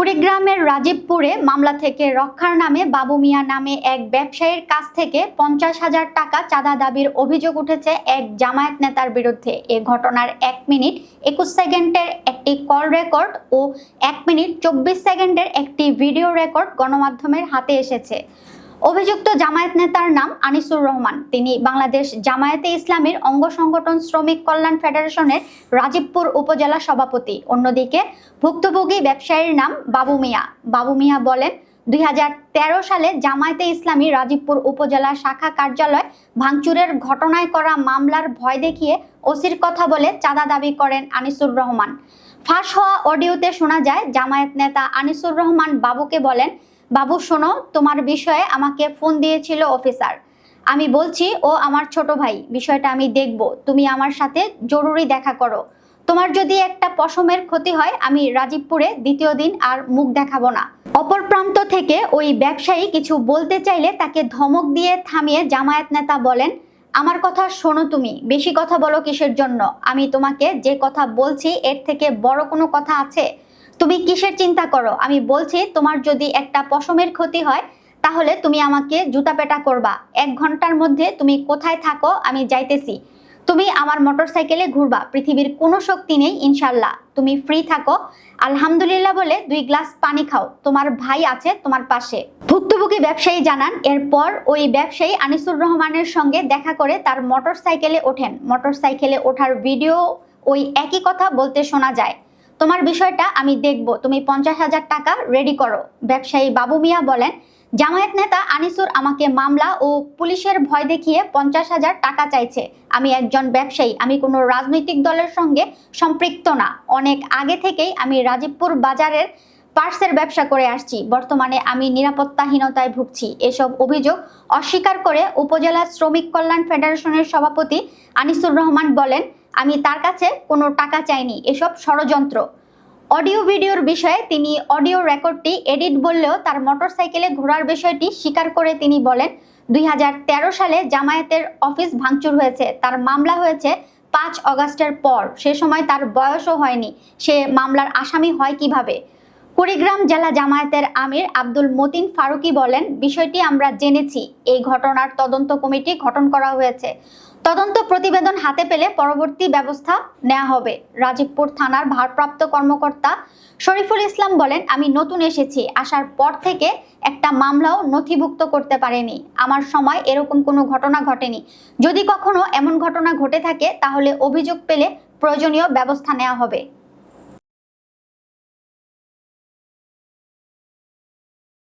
কুড়িগ্রামের রাজীবপুরে মামলা থেকে রক্ষার নামে বাবু মিয়া নামে এক ব্যবসায়ীর কাছ থেকে পঞ্চাশ হাজার টাকা চাঁদা দাবির অভিযোগ উঠেছে এক জামায়াত নেতার বিরুদ্ধে। এ ঘটনার এক মিনিট একুশ সেকেন্ডের একটি কল রেকর্ড ও এক মিনিট চব্বিশ সেকেন্ডের একটি ভিডিও রেকর্ড গণমাধ্যমের হাতে এসেছে। অভিযুক্ত জামায়াত নেতার নাম আনিসুর রহমান। তিনি বাংলাদেশ জামায়াতে ইসলামীর অঙ্গ সংগঠন শ্রমিক কল্যাণ ফেডারেশনের রাজীবপুর উপজেলা সভাপতি। অন্যদিকে ভুক্তভোগী ব্যবসায়ীর নাম বাবু মিয়া। বাবু মিয়া বলেন, দুই হাজার তেরো সালে জামায়াতে ইসলামী রাজীবপুর উপজেলা শাখা কার্যালয় ভাঙচুরের ঘটনায় করা মামলার ভয় দেখিয়ে ওসির কথা বলে চাঁদা দাবি করেন আনিসুর রহমান। ফাঁস হওয়া অডিওতে শোনা যায়, জামায়াত নেতা আনিসুর রহমান বাবুকে বলেন বাবু, শোনো, তোমার বিষয়ে আমাকে ফোন দিয়েছিল অফিসার আমি বলছি, ও আমার ছোট ভাই, বিষয়টা আমি দেখব। তুমি আমার সাথে জরুরি দেখা করো। তোমার যদি একটা পশমের ক্ষতি হয়, আমি রাজীবপুরে দ্বিতীয় দিন আর মুখ দেখাবো না। অপর প্রান্ত থেকে ওই ব্যবসায়ী কিছু বলতে চাইলে তাকে ধমক দিয়ে থামিয়ে জামায়াত নেতা বলেন, আমার কথা শোনো তুমি, বেশি কথা বলো কিসের জন্য? আমি তোমাকে যে কথা বলছি, এর থেকে বড় কোনো কথা আছে? তুমি কিসের চিন্তা করো? আমি বলছি, তোমার যদি একটা পশমের ক্ষতি হয়, তাহলে তুমি আমাকে জুতা পেটা করবা। এক ঘণ্টার মধ্যে তুমি কোথায় থাকো, আমি যাইতেছি। তুমি আমার মোটরসাইকেলে ঘুরবা। পৃথিবীর কোনো শক্তি নেই ইনশাল্লাহ তুমি ফ্রি থাকো। আলহামদুলিল্লাহ বলে দুই গ্লাস পানি খাও। তোমার ভাই আছে তোমার পাশে। ভুক্তভোগী ব্যবসায়ী জানান, এরপর ওই ব্যবসায়ী আনিসুর রহমানের সঙ্গে দেখা করে তার মোটরসাইকেলে ওঠেন। মোটরসাইকেলে ওঠার ভিডিও ওই একই কথা বলতে শোনা যায়। তোমার বিষয়টা আমি দেখব। তুমি পঞ্চাশ হাজার টাকা রেডি করো। ব্যবসায়ী বাবু মিয়া বলেন, জামায়াত নেতা আনিসুর আমাকে মামলা ও পুলিশের ভয় দেখিয়ে পঞ্চাশ হাজার টাকা চাইছে। আমি একজন ব্যবসায়ী, আমি কোনো রাজনৈতিক দলের সঙ্গে সম্পৃক্ত না। অনেক আগে থেকেই আমি রাজীবপুর বাজারের পার্সের ব্যবসা করে আসছি। বর্তমানে আমি নিরাপত্তাহীনতায় ভুগছি। এসব অভিযোগ অস্বীকার করে উপজেলা শ্রমিক কল্যাণ ফেডারেশনের সভাপতি আনিসুর রহমান বলেন আমি তার কাছে কোনো টাকা চাইনি, এসব ষড়যন্ত্র। অডিও ভিডিওর বিষয়ে তিনি অডিও রেকর্ডটি এডিট বললেও তার মোটরসাইকেলে ঘোরার বিষয়টি স্বীকার করে তিনি বলেন, দুই হাজার তেরো সালে জামায়াতের অফিস ভাঙচুর হয়েছে, তার মামলা হয়েছে পাঁচ অগাস্টের পর, সে সময় তার বয়সও হয়নি, সে মামলার আসামি হয় কীভাবে? কুড়িগ্রাম জেলা জামায়াতের আমির আব্দুল মতিন ফারুকি বলেন, বিষয়টি আমরা জেনেছি, এই ঘটনার তদন্ত কমিটি গঠন করা হয়েছে। তদন্ত প্রতিবেদন হাতে পেলে পরবর্তী ব্যবস্থা নেওয়া হবে। রাজীবপুর থানার ভারপ্রাপ্ত কর্মকর্তা শরীফুল ইসলাম বলেন, আমি নতুন এসেছি। আসার পর থেকে একটা মামলাও নথিভুক্ত করতে পারেনি। আমার সময় এরকম কোনো ঘটনা ঘটেনি। যদি কখনো এমন ঘটনা ঘটে থাকে, তাহলে অভিযোগ পেলে প্রয়োজনীয় ব্যবস্থা নেওয়া হবে।